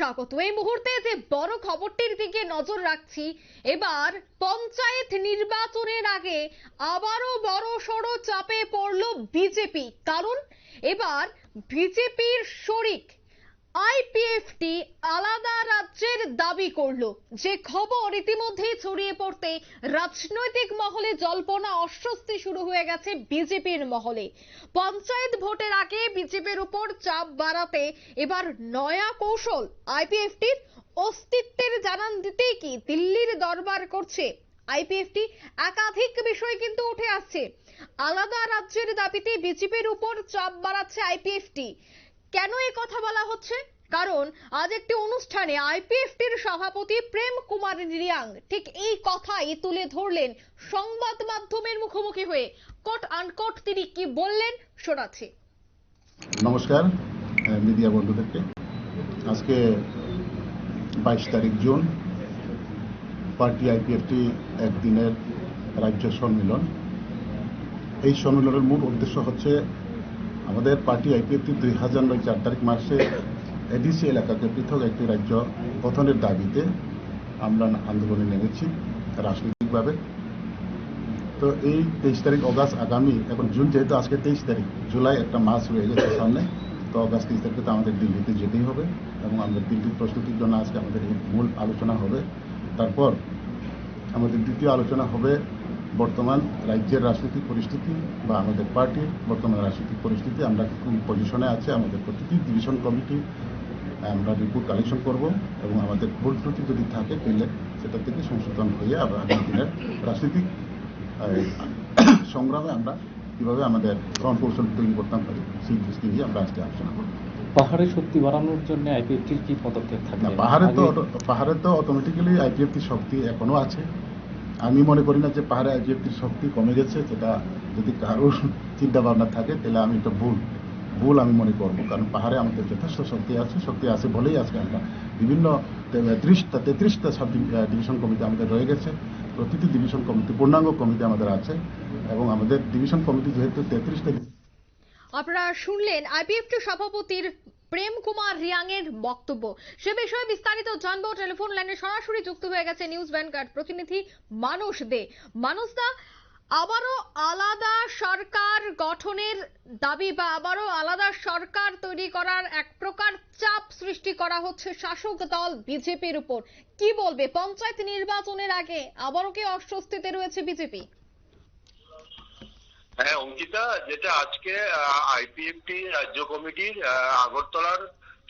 স্বাগত। এই মুহূর্তে যে বড় খবরটির দিকে নজর রাখছি, এবার পঞ্চায়েত নির্বাচনের আগে আবারও বড় সড় চাপে পড়ল বিজেপি। কারণ এবার বিজেপির শরিক আইপিএফটি আলাদা রাজ্যের দাবি করল। যে খবর ইতিমধ্যেই ছড়িয়ে পড়তে রাজনৈতিক মহলে জল্পনা অস্বস্তি শুরু হয়ে গেছে বিজেপির মহলে। পঞ্চায়েত ভোটের আগে বিজেপির উপর চাপ বাড়াতে এবার নয়া কৌশল আইপিএফটির অস্তিত্বের জানান দিতেই কি দিল্লির দরবার করছে। আইপিএফটি একাধিক বিষয় কিন্তু উঠে আসছে। আলাদা রাজ্যের দাবিতে বিজেপির উপর চাপ বাড়াচ্ছে আইপিএফটি। কেন এই কথা বলা হচ্ছে? কারণ আজ একটি অনুষ্ঠানে আইপিএফটির সভাপতি প্রেম কুমার রিয়াং ঠিক এই কথাই তুলে ধরলেন সংবাদ মাধ্যমের মুখোমুখি হয়ে। কোট আনকোট তিনি কি বললেন শোনাচ্ছি। নমস্কার মিডিয়া বন্ধুদেরকে। আজকে বাইশ তারিখ জুন, পার্টি আইপিএফটি একদিনের রাজ্য সম্মেলন। এই সম্মেলনের মূল উদ্দেশ্য হচ্ছে আমাদের পার্টি আইপিএফটি দুই হাজার নয় চার তারিখ মাসে এডিসি এলাকাকে পৃথক একটি রাজ্য গঠনের দাবিতে আমরা আন্দোলনে নেমেছি রাজনৈতিকভাবে। তো এই তেইশ তারিখ অগাস্ট আগামী, এখন জুন যেহেতু আজকে তেইশ তারিখ, জুলাই একটা মাস হয়ে গেছে সামনে, তো অগাস্ট তেইশ তারিখে তো আমাদের দিল্লিতে যেতেই হবে এবং আমাদের দিল্লির প্রস্তুতির জন্য আজকে আমাদের এই মূল আলোচনা হবে। তারপর আমাদের দ্বিতীয় আলোচনা হবে বর্তমান রাজ্যের রাজনৈতিক পরিস্থিতি বা আমাদের পার্টির বর্তমান রাজনৈতিক পরিস্থিতি আমরা কোন পজিশনে আছে আমাদের প্রতিটি ডিভিশন কমিটি আমরা রিপোর্ট কালেকশন করব এবং আমাদের ভুল ত্রুটি যদি থাকে তাহলে সেটা থেকে সংশোধন হয়ে আবার আগামী দিনের রাজনৈতিক সংগ্রামে আমরা কীভাবে আমাদের রণকৌশল তৈরি করতাম পারি সেই দৃষ্টি নিয়ে আমরা আজকে আলোচনা করব। পাহাড়ে শক্তি বাড়ানোর জন্য আইপিএফটির কি পদক্ষেপ থাকবে? না পাহাড়ে তো পাহাড়ে তো অটোমেটিক্যালি আইপিএফটির শক্তি এখনও আছে। আমি মনে করি না যে পাহাড়ে আইপিএফটির শক্তি কমে গেছে, সেটা যদি কারোর চিন্তা ভাবনা থাকে, তাহলে আমি এটা ভুল। ভুল আমি মনে করব, কারণ পাহাড়ে আমাদের যথেষ্ট শক্তি আছে শক্তি আছে বলেই আজকে আমরা বিভিন্ন ত্রিশটা, তেত্রিশটা সাব ডিভিশন কমিটি আমাদের রয়ে গেছে। প্রতিটি ডিভিশন কমিটি পূর্ণাঙ্গ কমিটি আমাদের আছে, এবং আমাদের ডিভিশন কমিটি যেহেতু তেত্রিশটা আপনারা শুনলেন আইপিএফটি সভাপতির প্রেম কুমার রিয়াং এর বক্তব্য। সে বিষয়ে বিস্তারিত জানব। টেলিফোন লাইনে সরাসরি যুক্ত হয়ে গেছে নিউজ ভ্যানগার্ড প্রতিনিধি মানুষ দে। মানুষ দা, আবারও আলাদা সরকার গঠনের দাবি বা আবারও আলাদা সরকার তৈরি করার এক প্রকার চাপ সৃষ্টি করা হচ্ছে শাসক দল বিজেপির উপর। কি বলবে? পঞ্চায়েত নির্বাচনের আগে আবারও কি অস্বস্তিতে রয়েছে বিজেপি? হ্যাঁ অঙ্কিতা, যেটা আজকে আইপিএফটি রাজ্য কমিটির আগরতলার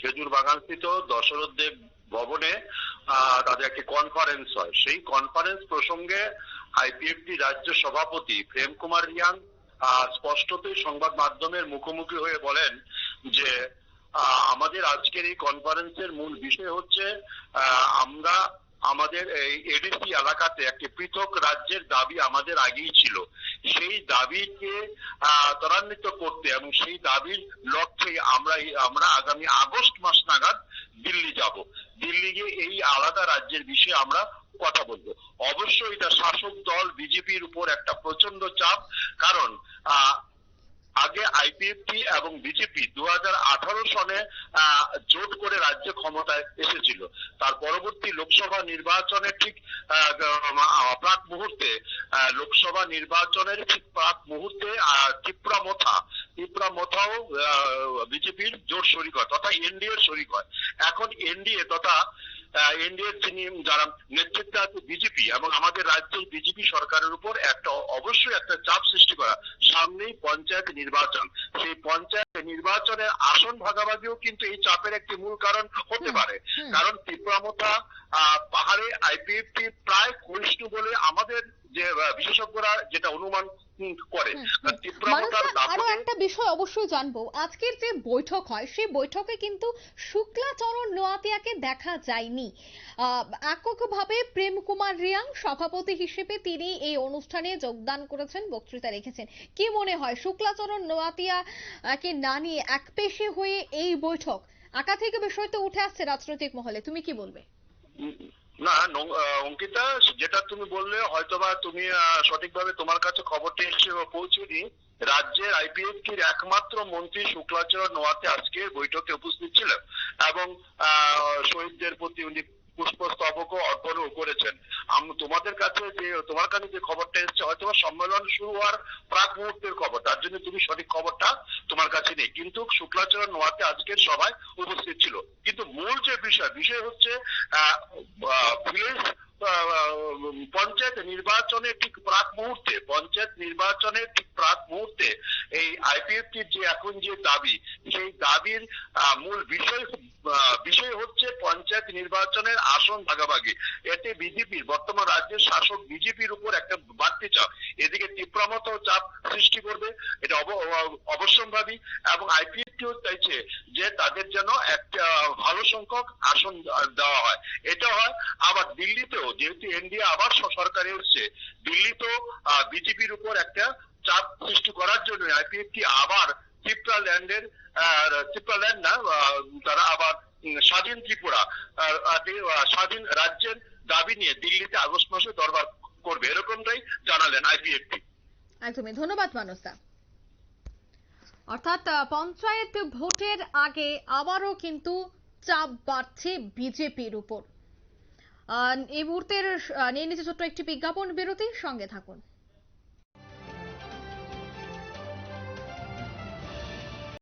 খেজুর বাগানস্থিত দশরথ দেব ভবনে তাদের একটি কনফারেন্স হয়। সেই কনফারেন্স প্রসঙ্গে আইপিএফটি রাজ্য সভাপতি প্রেম কুমার রিয়াং স্পষ্টতই সংবাদ মাধ্যমের মুখোমুখি হয়ে বলেন যে আমাদের আজকের এই কনফারেন্সের মূল বিষয় হচ্ছে আমরা আমাদের এই এডিসি এলাকাতে একটি পৃথক রাজ্যের দাবি আমাদের আগেই ছিল। সেই দাবিকে ত্বরান্বিত করতে এবং সেই দাবির লক্ষ্যে আমরা আমরা আগামী আগস্ট মাস নাগাদ দিল্লি যাব। দিল্লি গিয়ে এই আলাদা রাজ্যের বিষয়ে আমরা কথা বলব। অবশ্যই এটা শাসক দল, বিজেপির উপর একটা প্রচণ্ড চাপ, কারণ আগে আইপিএফটি এবং বিজেপি দু আঠারো সনে জোট করে রাজ্য ক্ষমতায় এসেছিল। তার পরবর্তী লোকসভা নির্বাচনে ঠিক আহ, আহ, প্রাক মুহূর্তে আহ, লোকসভা নির্বাচনের ঠিক প্রাক মুহূর্তে ত্রিপুরা মথা ত্রিপুরা মথাও বিজেপির জোট শরিক হয় তথা এনডিএ এর শরিক হয়। এখন এনডিএ তথা এনডিএর যিনি যারা নেতৃত্বে আছে বিজেপি এবং আমাদের রাজ্যের বিজেপি সরকারের উপর একটা অবশ্যই একটা চাপ সৃষ্টি করা সামনেই পঞ্চায়েত নির্বাচন। সেই পঞ্চায়েত নির্বাচনের আসন ভাগাভাগিও কিন্তু এই চাপের একটি মূল কারণ হতে পারে। কারণ ত্রিপুরামতা আহ, পাহাড়ে আইপিএফটি প্রায় ক্ষয়িষ্ণু বলে আমাদের যে বিশেষজ্ঞরা যেটা অনুমান করে আরও একটা বিষয় অবশ্যই জানব। আজকের যে বৈঠক হয় সেই বৈঠকে কিন্তু শুক্লাচরণ নোয়াতিয়াকে দেখা যায়নি। এককভাবে প্রেম কুমার রিয়াং সভাপতি হিসেবে তিনি এই অনুষ্ঠানে যোগদান করেছেন বক্তৃতা রেখেছেন। কি মনে হয় শুক্লাচরণ নোয়াতিয়া কে না নিয়ে একপেশে হয়ে এই বৈঠক? একাধিক বিষয় তো উঠে আসছে রাজনৈতিক মহলে তুমি কি বলবে? না অঙ্কিতা, যেটা তুমি বললে, হয়তোবা তুমি সঠিকভাবে তোমার কাছে খবরটি এসে পৌঁছুনি রাজ্যের আইপিএফটির একমাত্র মন্ত্রী শুক্লাচরণ নোয়াতে আজকে বৈঠকে উপস্থিত ছিলেন? এবং শহীদদের প্রতি উনি পুষ্পস্তবকও অর্পণও করেছেন। তোমাদের কাছে যে, তোমার কাছে যে খবরটা সম্মেলন শুরু হওয়ার প্রাক মুহূর্তের খবর তার জন্য তুমি সঠিক খবরটা তোমার কাছে নেই। কিন্তু শুক্লাচরণ নোয়াতে আজকের সভায় উপস্থিত ছিল। কিন্তু মূল যে বিষয় বিষয় হচ্ছে আহ, পঞ্চায়েত নির্বাচনের ঠিক প্রাক মুহূর্তে, পঞ্চায়েত নির্বাচনের ঠিক প্রাক মুহূর্তে এই আইপিএফটির যে এখন যে দাবি, সেই দাবির মূল বিষয় বিষয় হচ্ছে পঞ্চায়েত নির্বাচনের আসন ভাগাভাগি। এতে বিজেপির, বর্তমান রাজ্যের শাসক বিজেপির উপর একটা বাড়তি চাপ, এদিকে তীব্রমত চাপ সৃষ্টি করবে, এটা অবশ্যম্ভাবী, এবং আইপিএফটিও চাইছে যে তাদের যেন একটা ভালো সংখ্যক আসন দেওয়া হয়। এটা হয় আবার দিল্লিতেও, যেহেতু এনডিএ আবার সরকারে এসছে, দিল্লিতেও বিজেপির উপর একটা চাপ সৃষ্টি করার জন্য আইপিএফটি আবার ত্রিপুরা ল্যান্ডের ত্রিপুরা ল্যান্ড না তারা আবার স্বাধীন ত্রিপুরা স্বাধীন রাজ্যের দাবি নিয়ে দিল্লিতে আগস্ট মাসে দরবার করবে। এরকমটাই জানালেন আইপিএফটি একদমই। ধন্যবাদ মানসদা অর্থাৎ পঞ্চায়েত ভোটের আগে আবারও কিন্তু চাপ বাড়ছে বিজেপির উপর। এই মুহূর্তের নিয়ে নিচ্ছে ছোট্ট একটি বিজ্ঞাপন বিরতি। সঙ্গে থাকুন।